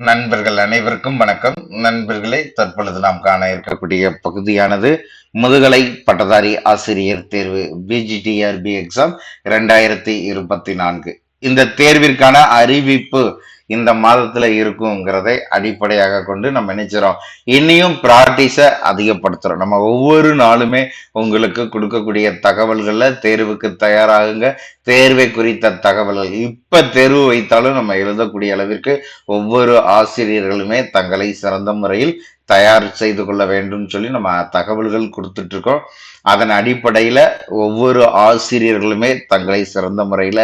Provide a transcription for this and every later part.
நண்பர்கள் அனைவருக்கும் வணக்கம். நண்பர்களே தற்பொழுது நாம் காண இருக்கக்கூடிய பகுதியானது முதுகலை பட்டதாரி ஆசிரியர் தேர்வு பிஜிடிஆர்பி எக்ஸாம் இரண்டாயிரத்தி இருபத்தி நான்கு. இந்த தேர்விற்கான அறிவிப்பு இந்த மாதத்துல இருக்குங்கிறதை அடிப்படையாக கொண்டு நம்ம நினைச்சிரோம் இனியும் ப்ராக்டிஸை அதிகப்படுத்துறோம். நம்ம ஒவ்வொரு நாளுமே உங்களுக்கு கொடுக்கக்கூடிய தகவல்கள்ல தேர்வுக்கு தயாராகுங்க. தேர்வை குறித்த தகவல்கள் இப்ப தேர்வு வைத்தாலும் நம்ம எழுதக்கூடிய அளவிற்கு ஒவ்வொரு ஆசிரியர்களுமே தங்களை சிறந்த முறையில் தயார் செய்து கொள்ள வேண்டும் சொல்லி நம்ம தகவல்கள் கொடுத்துட்டு இருக்கோம். அதன் அடிப்படையில ஒவ்வொரு ஆசிரியர்களுமே தங்களை சிறந்த முறையில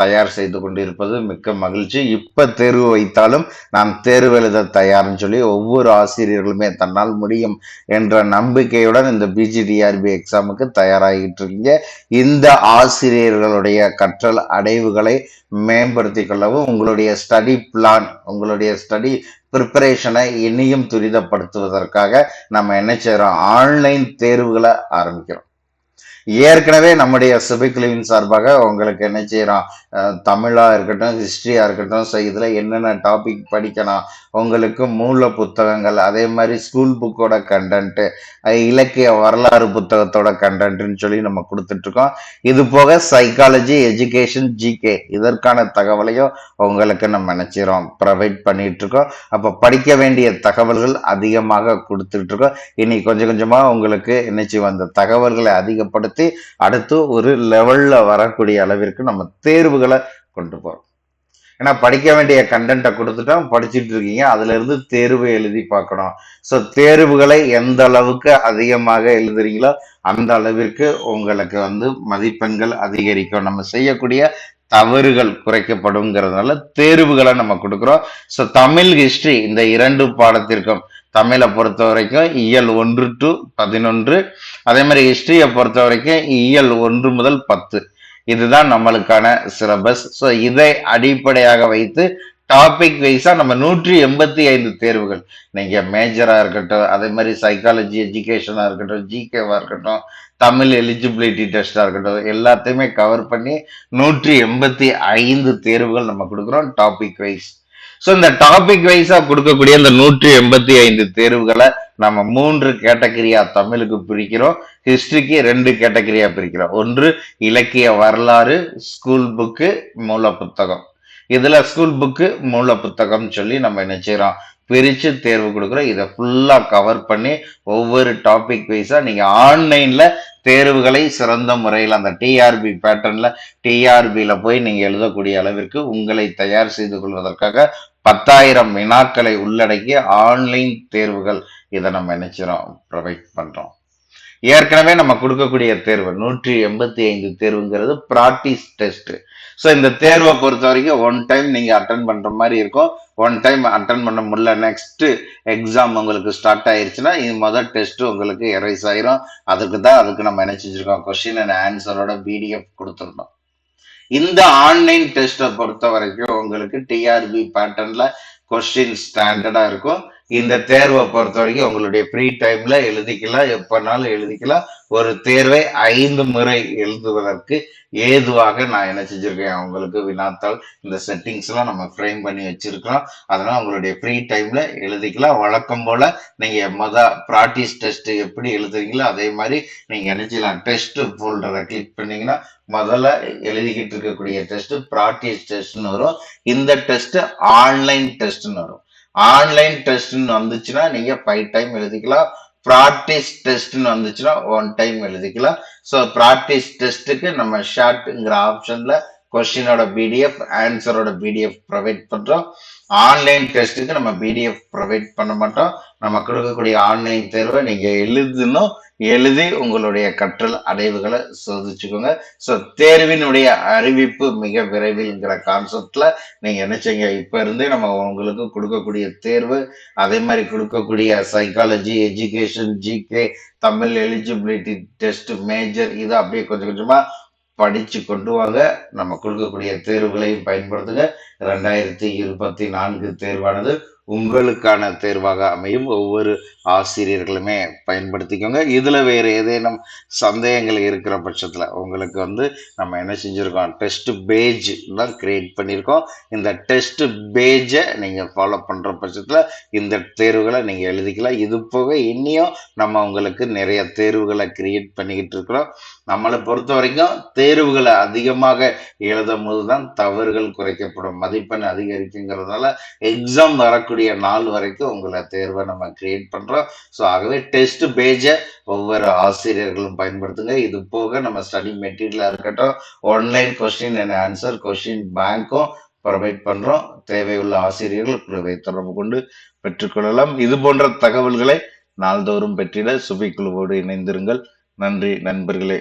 தயார் செய்து கொண்டிருப்பது மிக்க மகிழ்ச்சி. இப்ப தேர்வு வைத்தாலும் நாம் தேர்வு எழுத தயார்னு சொல்லி ஒவ்வொரு ஆசிரியர்களுமே தன்னால் முடியும் என்ற நம்பிக்கையுடன் இந்த பிஜிடிஆர்பி எக்ஸாமுக்கு தயாராகிட்டு இருக்கீங்க. இந்த ஆசிரியர்களுடைய கற்றல் அடைவுகளை மேம்படுத்தி கொள்ளவும் உங்களுடைய ஸ்டடி பிளான் உங்களுடைய ஸ்டடி ப்ரிப்பரேஷனை இனியும் துரிதப்படுத்துவதற்காக நம்ம என்ன செய்யறோம் ஆன்லைன் தேர்வுகளை ஆரம்பிக்கிறோம். ஏற்கனவே நம்முடைய சிபிக்லின் சார்பாக உங்களுக்கு என்ன செய்யறோம் தமிழா இருக்கட்டும் ஹிஸ்டரியா இருக்கட்டும் ஸோ இதுல என்னென்ன டாபிக் படிக்கலாம் உங்களுக்கு மூல புத்தகங்கள் அதே மாதிரி ஸ்கூல் புக்கோட கண்டென்ட்டு இலக்கிய வரலாறு புத்தகத்தோட கண்டென்ட்னு சொல்லி நம்ம கொடுத்துட்டு இருக்கோம் இது போக சைக்காலஜி எஜுகேஷன் ஜிகே இதற்கான தகவலையும் உங்களுக்கு நம்ம நினைச்சிரோம் ப்ரொவைட் பண்ணிட்டு இருக்கோம் அப்போ படிக்க வேண்டிய தகவல்கள் அதிகமாக கொடுத்துட்டு இருக்கோம் இனி கொஞ்சம் கொஞ்சமா உங்களுக்கு என்னச்சு வந்த தகவல்களை அதிகப்படுத்தி அடுத்து ஒரு லெவல்ல வரக்கூடிய அளவிற்கு நம்ம தேர்வுகளை கொண்டு போகிறோம் ஏன்னா படிக்க வேண்டிய கண்டென்ட்டை கொடுத்துட்டோம் படிச்சுட்டு இருக்கீங்க. அதுல இருந்து தேர்வு எழுதி பார்க்கணும். ஸோ தேர்வுகளை எந்த அளவுக்கு அதிகமாக எழுதுறீங்களோ அந்த அளவிற்கு உங்களுக்கு வந்து மதிப்பெண்கள் அதிகரிக்கும். நம்ம செய்யக்கூடிய தவறுகள் குறைக்கப்படுங்கிறதுனால தேர்வுகளை நம்ம கொடுக்குறோம். ஸோ தமிழ் ஹிஸ்ட்ரி இந்த இரண்டு பாடத்திற்கும் தமிழை பொறுத்த வரைக்கும் இயல் ஒன்று டு பதினொன்று அதே மாதிரி ஹிஸ்டரியை பொறுத்த வரைக்கும் இயல் ஒன்று முதல் பத்து. இதுதான் நம்மளுக்கான சிலபஸ் ஸோ இதை அடிப்படையாக வைத்து டாபிக் வைஸா நம்ம நூற்றி எண்பத்தி ஐந்து தேர்வுகள். நீங்க மேஜரா இருக்கட்டும் அதே மாதிரி சைக்காலஜி எஜுகேஷனா இருக்கட்டும் ஜிகேவா இருக்கட்டும் தமிழ் எலிஜிபிலிட்டி டெஸ்டா இருக்கட்டும் எல்லாத்தையுமே கவர் பண்ணி நூற்றி எண்பத்தி ஐந்து தேர்வுகள் நம்ம கொடுக்குறோம் டாபிக் வைஸ் ஸோ இந்த டாபிக் வைஸா கொடுக்கக்கூடிய இந்த நூற்றி எண்பத்தி ஐந்து தேர்வுகளை நம்ம மூன்று கேட்டகரியா தமிழுக்கு பிரிக்கிறோம். ஹிஸ்டரிக்கு ரெண்டு கேட்டகரியா பிரிக்கிறோம். ஒன்று இலக்கிய வரலாறு ஸ்கூல் புக்கு மூல புத்தகம் இதுல ஸ்கூல் புக்கு மூல புத்தகம் சொல்லி நம்ம என்ன செய்யறோம்? பிரிச்சு தேர்வு கொடுக்குறோம். இதை ஃபுல்லா கவர் பண்ணி ஒவ்வொரு டாபிக் வைஸா நீங்க ஆன்லைன்ல தேர்வுகளை சிறந்த முறையில் அந்த டிஆர்பி பேட்டர்னில் டிஆர்பியில் போய் நீங்கள் எழுதக்கூடிய அளவிற்கு உங்களை தயார் செய்து கொள்வதற்காக பத்தாயிரம் வினாக்களை உள்ளடக்கிய ஆன்லைன் தேர்வுகள் இதை நம்ம நினைச்சிரோம் ப்ரொவைட் பண்ணுறோம் ஏற்கனவே நம்ம கொடுக்கக்கூடிய தேர்வு நூற்றி எண்பத்தி ஐந்து தேர்வுங்கிறது ப்ராக்டிஸ் டெஸ்ட் ஸோ இந்த தேர்வை பொறுத்த வரைக்கும் ஒன் டைம் நீங்கள் அட்டன் பண்ணுற மாதிரி இருக்கும். ஒன் டைம் அட்டன் பண்ண முடியல நெக்ஸ்ட்டு எக்ஸாம் உங்களுக்கு ஸ்டார்ட் ஆயிடுச்சுன்னா இது மொதல் டெஸ்ட்டு உங்களுக்கு எரைஸ் ஆயிரும். அதுக்கு தான் அதுக்கு நம்ம என்ன செஞ்சிருக்கோம்? கொஸ்டின் அண்ட் ஆன்சரோட பிடிஎஃப் கொடுத்துருந்தோம். இந்த ஆன்லைன் டெஸ்ட்டை பொறுத்த வரைக்கும் உங்களுக்கு டிஆர்பி பேட்டர்ன்ல கொஸ்டின் ஸ்டாண்டர்டா இருக்கும். இந்த தேர்வை பொறுத்த வரைக்கும் உங்களுடைய ஃப்ரீ டைம்ல எழுதிக்கலாம். எப்பனாலும் எழுதிக்கலாம். ஒரு தேர்வை ஐந்து முறை எழுதுவதற்கு ஏதுவாக நான் என்ன செஞ்சிருக்கேன்? உங்களுக்கு வினாத்தாள் இந்த செட்டிங்ஸ் எல்லாம் நம்ம ஃப்ரேம் பண்ணி வச்சிருக்கிறோம். அதனால உங்களுடைய ஃப்ரீ டைம்ல எழுதிக்கலாம். வழக்கம் போல நீங்க மொத ப்ராக்டிஸ் டெஸ்ட் எப்படி எழுதுறீங்களோ அதே மாதிரி நீங்க என்ன செய்யலாம்? டெஸ்ட் ஃபோல்டரை கிளிக் பண்ணீங்கன்னா முதல்ல எழுதிக்கிட்டு இருக்கக்கூடிய டெஸ்ட் ப்ராக்டிஸ் டெஸ்ட்னு வரும். இந்த டெஸ்ட் ஆன்லைன் டெஸ்ட்னு வரும். ஆன்லைன் டெஸ்ட்னு வந்துச்சுன்னா நீங்கள் ஃபைவ் டைம் எழுதிக்கலாம். ப்ராக்டிஸ் டெஸ்ட்னு வந்துச்சுன்னா ஒன் டைம் எழுதிக்கலாம். ஸோ ப்ராக்டிஸ் டெஸ்ட்டுக்கு நம்ம ஷார்ட்ங்கிற ஆப்ஷனில் கொஸ்டினோட பிடிஎஃப் ஆன்சரோட பிடிஎஃப் ப்ரொவைட் பண்ணுறோம் ஆன்லைன் டெஸ்ட்டுக்கு நம்ம பிடிஎஃப் ப்ரொவைட் பண்ண மாட்டோம். நம்ம கொடுக்கக்கூடிய ஆன்லைன் தேர்வை நீங்கள் எழுதணும். எழுதி உங்களுடைய கற்றல் அடைவுகளை சோதிச்சுக்கோங்க. ஸோ தேர்வினுடைய அறிவிப்பு மிக விரைவில்ங்கிற கான்செப்டில் நீங்கள் நினச்சிங்க. இப்போ இருந்தே நம்ம உங்களுக்கு கொடுக்கக்கூடிய தேர்வு அதே மாதிரி கொடுக்கக்கூடிய psychology education GK Tamil eligibility test major இதை அப்படியே கொஞ்சம் கொஞ்சமாக படித்து கொண்டு வாங்க. நம்ம கொடுக்கக்கூடிய தேர்வுகளையும் பயன்படுத்துங்க. ரெண்டாயிரத்தி இருபத்தி நான்கு தேர்வானது உங்களுக்கான தேர்வாக அமையும். ஒவ்வொரு ஆசிரியர்களுமே பயன்படுத்திக்கோங்க. இதில் வேறு ஏதேனும் சந்தேகங்கள் இருக்கிற பட்சத்தில் உங்களுக்கு வந்து நம்ம என்ன செஞ்சுருக்கோம்? டெஸ்ட் பேஜ் தான் க்ரியேட் பண்ணியிருக்கோம் இந்த டெஸ்ட் பேஜை நீங்கள் ஃபாலோ பண்ணுற பட்சத்தில் இந்த தேர்வுகளை நீங்கள் எழுதிக்கலாம். இது போக இன்னியும் நம்ம உங்களுக்கு நிறைய தேர்வுகளை கிரியேட் பண்ணிக்கிட்டு இருக்கிறோம். நம்மளை பொறுத்த வரைக்கும் தேர்வுகளை அதிகமாக எழுதும் போது தான் தவறுகள் குறைக்கப்படும். மதிப்பெண் அதிகரிக்குங்கிறதுனால எக்ஸாம் வரக்கூடிய நாள் வரைக்கும் உங்களை தேர்வை நம்ம கிரியேட் பண்ணுறோம் ஸோ ஆகவே டெஸ்ட் பேஜை ஒவ்வொரு ஆசிரியர்களும் பயன்படுத்துங்க. இது போக நம்ம ஸ்டடி மெட்டீரியலாக இருக்கட்டும் online question and answer question பேங்க்கும் provide பண்ணுறோம் தேவையுள்ள ஆசிரியர்கள் குழுவை தொடர்பு கொண்டு பெற்றுக்கொள்ளலாம். இது போன்ற தகவல்களை நாள்தோறும் பெற்றிட சுபி குழுவோடு இணைந்திருங்கள். நன்றி நண்பர்களே.